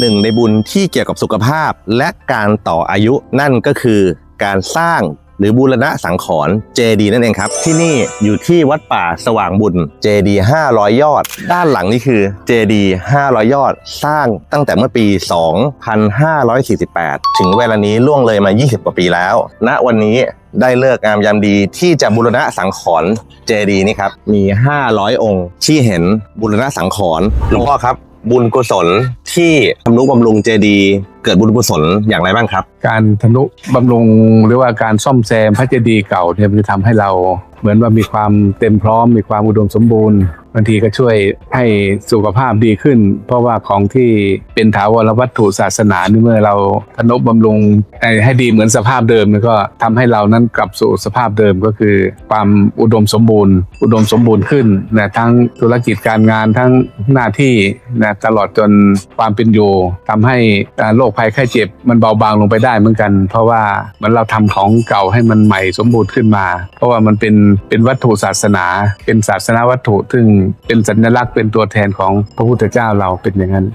หนึ่งในบุญที่เกี่ยวกับสุขภาพและการต่ออายุนั่นก็คือการสร้างหรือบูรณะสังขรเจดีนั่นเองครับ ที่นี่อยู่ที่วัดป่าสว่างบุญเจดี500 ยอด ด้านหลังนี่คือเจดี500 ยอด สร้างตั้งแต่เมื่อปี 2548 ถึงเวลานี้ล่วงเลยมา 20 กว่าปีแล้วณวันนี้ได้เลิกงามยามดีที่จะบูรณะสังขรเจดีนี่ครับ มี 500 องค์ ที่เห็นบูรณะสังขรหลวงพ่อครับ บุญกุศล ที่ทำนุบำรุงเจดีเกิดบุญกุศลอย่างไรบ้างครับ การทนุบำรุงหรือว่าการซ่อมแซมพระเจดีย์เก่าเนี่ยมันจะทำให้เราเหมือนว่ามีความเต็มพร้อม มีความอุดมสมบูรณ์บางทีก็ช่วยให้สุขภาพดีขึ้น เพราะว่าของที่เป็นถาวรวัตถุศาสนานี่เมื่อเราทนุบำรุงให้ดีเหมือนสภาพเดิมก็ทำให้เรานั้นกลับสู่สภาพเดิมก็คือ ความอุดมสมบูรณ์ อุดมสมบูรณ์ขึ้นนะทั้งธุรกิจการงานทั้งหน้าที่นะตลอดจนความเป็นอยู่ทำให้โรคภัยไข้เจ็บมันเบาบางลงไปได้เหมือนกัน เพราะว่าเหมันเราทำของเก่าให้มันใหม่สมบูรณ์ขึ้นมา เพราะว่ามันเป็นเป็นวัตถุศาสนา เป็นศาสนาวัตถุซึ่งเป็นสัญลักษณ์เป็นตัวแทนของพระพุทธเจ้าเราเป็นอย่างนั้น